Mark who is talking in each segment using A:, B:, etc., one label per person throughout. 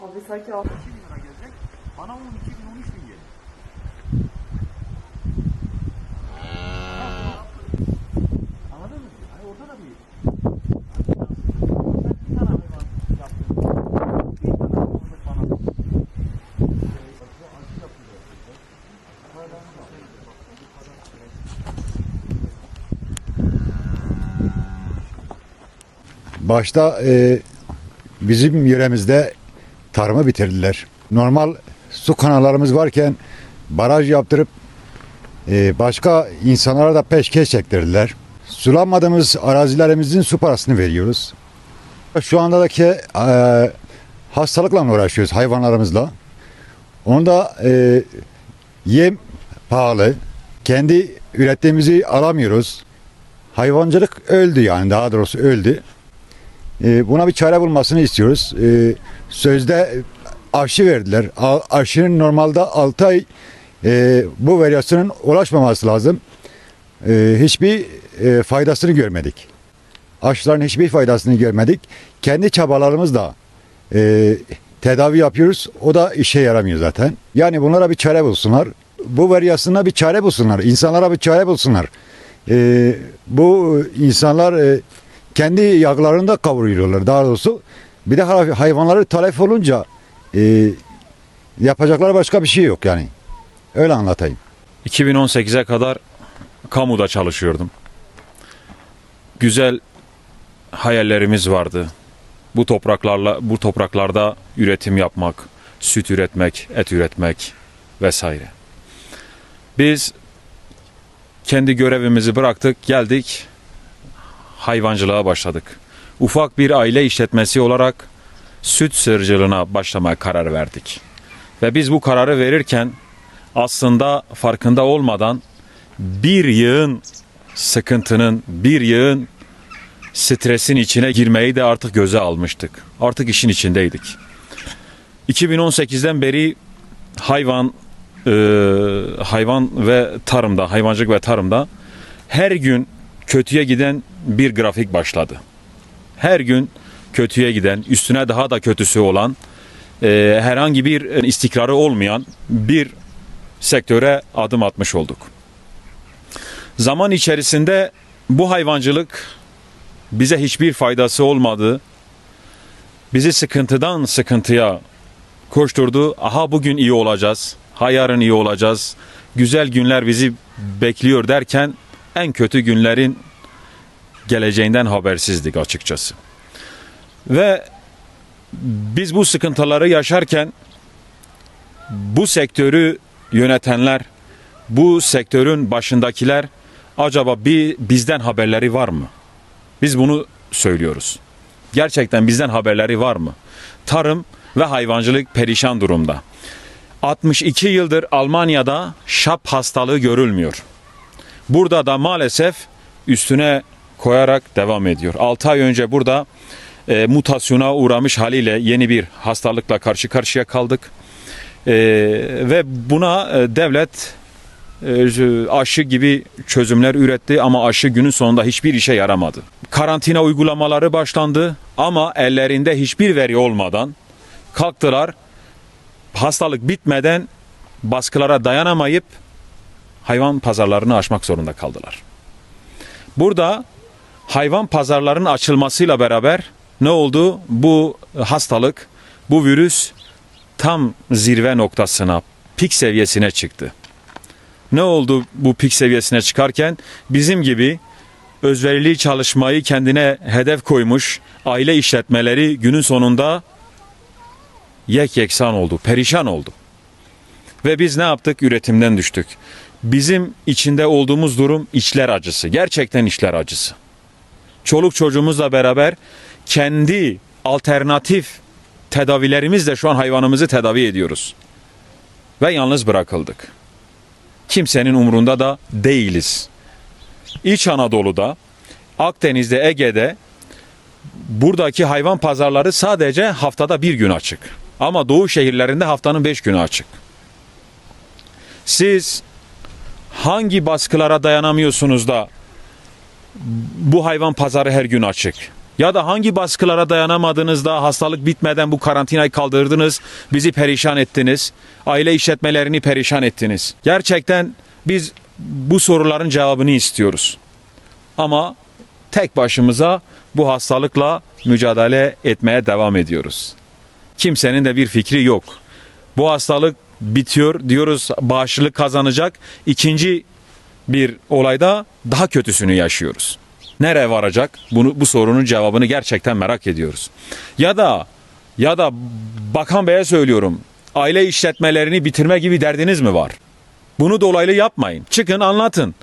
A: Abi sanki al.
B: 2 bin lira gelecek. Bana 12 bin 13 bin gelir. Anladın mı? Hani orada da bir yapıyor.
C: Başta e, bizim yöremizde tarımı bitirdiler. Normal su kanallarımız varken baraj yaptırıp e, başka insanlara da peşkeş çektirdiler. Sulanmadığımız arazilerimizin su parasını veriyoruz. Şu andaki e, hastalıkla uğraşıyoruz hayvanlarımızla. Onda e, yem pahalı. Kendi ürettiğimizi alamıyoruz. Hayvancılık öldü yani daha doğrusu öldü. E, buna bir çare bulmasını istiyoruz. E, sözde aşı verdiler. Aşının normalde 6 ay e, bu varyasyonun ulaşmaması lazım. E, hiçbir e, faydasını görmedik. Aşıların hiçbir faydasını görmedik. Kendi çabalarımızla e, tedavi yapıyoruz. O da işe yaramıyor zaten. Yani bunlara bir çare bulsunlar. Bu varyasyona bir çare bulsunlar. İnsanlara bir çare bulsunlar. Bu insanlar kendi yağlarını da kavuruyorlar daha doğrusu. Bir de hay- hayvanları talep olunca e, yapacakları başka bir şey yok yani. Öyle anlatayım.
D: 2018'e kadar kamuda çalışıyordum. Güzel hayallerimiz vardı. Bu topraklarla bu topraklarda üretim yapmak, süt üretmek, et üretmek vesaire. Biz kendi görevimizi bıraktık, geldik hayvancılığa başladık. Ufak bir aile işletmesi olarak süt sığırcılığına başlamaya karar verdik. Ve biz bu kararı verirken aslında farkında olmadan bir yığın sıkıntının, bir yığın stresin içine girmeyi de artık göze almıştık. Artık işin içindeydik. 2018'den beri hayvan e, hayvan ve tarımda, hayvancılık ve tarımda her gün kötüye giden bir grafik başladı. Her gün kötüye giden, üstüne daha da kötüsü olan, e, herhangi bir e, istikrarı olmayan bir sektöre adım atmış olduk. Zaman içerisinde bu hayvancılık bize hiçbir faydası olmadı. Bizi sıkıntıdan sıkıntıya koşturdu. Aha bugün iyi olacağız. Ha yarın iyi olacağız. Güzel günler bizi bekliyor derken en kötü günlerin geleceğinden habersizdik açıkçası. Ve biz bu sıkıntıları yaşarken bu sektörü yönetenler, bu sektörün başındakiler acaba bir bizden haberleri var mı? Biz bunu söylüyoruz. Gerçekten bizden haberleri var mı? Tarım ve hayvancılık perişan durumda. 62 yıldır Almanya'da şap hastalığı görülmüyor. Burada da maalesef üstüne koyarak devam ediyor. 6 ay önce burada e, mutasyona uğramış haliyle yeni bir hastalıkla karşı karşıya kaldık. E, ve buna e, devlet e, aşı gibi çözümler üretti ama aşı günün sonunda hiçbir işe yaramadı. Karantina uygulamaları başlandı ama ellerinde hiçbir veri olmadan kalktılar. Hastalık bitmeden baskılara dayanamayıp hayvan pazarlarını açmak zorunda kaldılar. Burada hayvan pazarlarının açılmasıyla beraber ne oldu? Bu hastalık, bu virüs tam zirve noktasına, pik seviyesine çıktı. Ne oldu bu pik seviyesine çıkarken? Bizim gibi özverili çalışmayı kendine hedef koymuş aile işletmeleri günün sonunda yek yeksan oldu, perişan oldu. Ve biz ne yaptık? Üretimden düştük. Bizim içinde olduğumuz durum içler acısı. Gerçekten içler acısı. Çoluk çocuğumuzla beraber kendi alternatif tedavilerimizle şu an hayvanımızı tedavi ediyoruz. Ve yalnız bırakıldık. Kimsenin umrunda da değiliz. İç Anadolu'da, Akdeniz'de, Ege'de buradaki hayvan pazarları sadece haftada bir gün açık. Ama doğu şehirlerinde haftanın beş günü açık. Siz hangi baskılara dayanamıyorsunuz da bu hayvan pazarı her gün açık? Ya da hangi baskılara dayanamadığınızda hastalık bitmeden bu karantinayı kaldırdınız, bizi perişan ettiniz, aile işletmelerini perişan ettiniz. Gerçekten biz bu soruların cevabını istiyoruz. Ama tek başımıza bu hastalıkla mücadele etmeye devam ediyoruz. Kimsenin de bir fikri yok. Bu hastalık bitiyor diyoruz bağışıklık kazanacak. İkinci bir olayda daha kötüsünü yaşıyoruz. Nereye varacak? Bunu bu sorunun cevabını gerçekten merak ediyoruz. Ya da ya da Bakan Bey'e söylüyorum. Aile işletmelerini bitirme gibi derdiniz mi var? Bunu dolaylı yapmayın. Çıkın anlatın.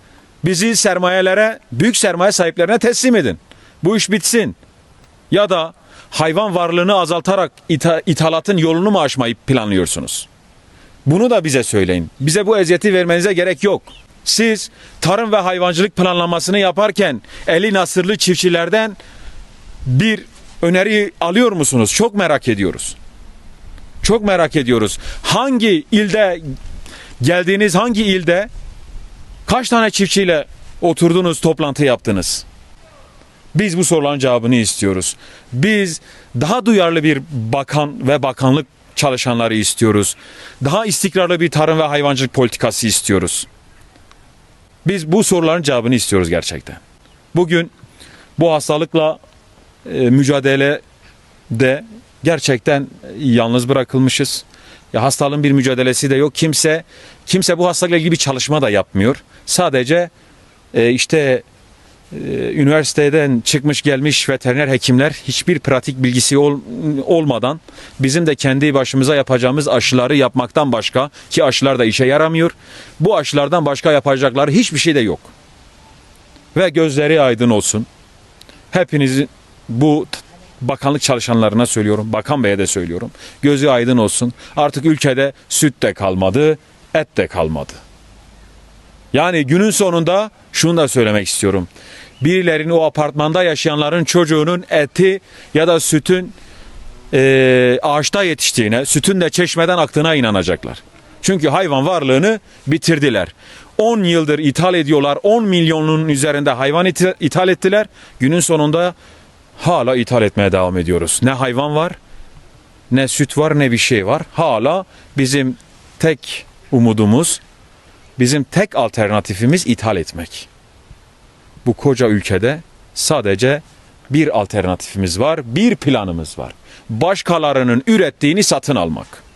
D: Bizi sermayelere, büyük sermaye sahiplerine teslim edin. Bu iş bitsin. Ya da hayvan varlığını azaltarak itha- ithalatın yolunu mu aşmayı planlıyorsunuz? Bunu da bize söyleyin. Bize bu eziyeti vermenize gerek yok. Siz tarım ve hayvancılık planlamasını yaparken eli nasırlı çiftçilerden bir öneri alıyor musunuz? Çok merak ediyoruz. Çok merak ediyoruz. Hangi ilde geldiğiniz hangi ilde kaç tane çiftçiyle oturdunuz, toplantı yaptınız? Biz bu soruların cevabını istiyoruz. Biz daha duyarlı bir bakan ve bakanlık çalışanları istiyoruz. Daha istikrarlı bir tarım ve hayvancılık politikası istiyoruz. Biz bu soruların cevabını istiyoruz gerçekten. Bugün bu hastalıkla e, mücadelede gerçekten yalnız bırakılmışız. Ya hastalığın bir mücadelesi de yok. Kimse kimse bu hastalıkla ilgili bir çalışma da yapmıyor. Sadece e, işte e, üniversiteden çıkmış gelmiş veteriner hekimler hiçbir pratik bilgisi ol- olmadan bizim de kendi başımıza yapacağımız aşıları yapmaktan başka ki aşılar da işe yaramıyor. Bu aşılardan başka yapacakları hiçbir şey de yok. Ve gözleri aydın olsun. Hepinizin bu bakanlık çalışanlarına söylüyorum, bakan beye de söylüyorum. Gözü aydın olsun. Artık ülkede süt de kalmadı, et de kalmadı. Yani günün sonunda şunu da söylemek istiyorum. Birilerinin o apartmanda yaşayanların çocuğunun eti ya da sütün eee, ağaçta yetiştiğine, sütün de çeşmeden aktığına inanacaklar. Çünkü hayvan varlığını bitirdiler. 10 yıldır ithal ediyorlar. 10 milyonun üzerinde hayvan ith- ithal ettiler. Günün sonunda hala ithal etmeye devam ediyoruz. Ne hayvan var, ne süt var, ne bir şey var. Hala bizim tek umudumuz Bizim tek alternatifimiz ithal etmek. Bu koca ülkede sadece bir alternatifimiz var, bir planımız var. Başkalarının ürettiğini satın almak.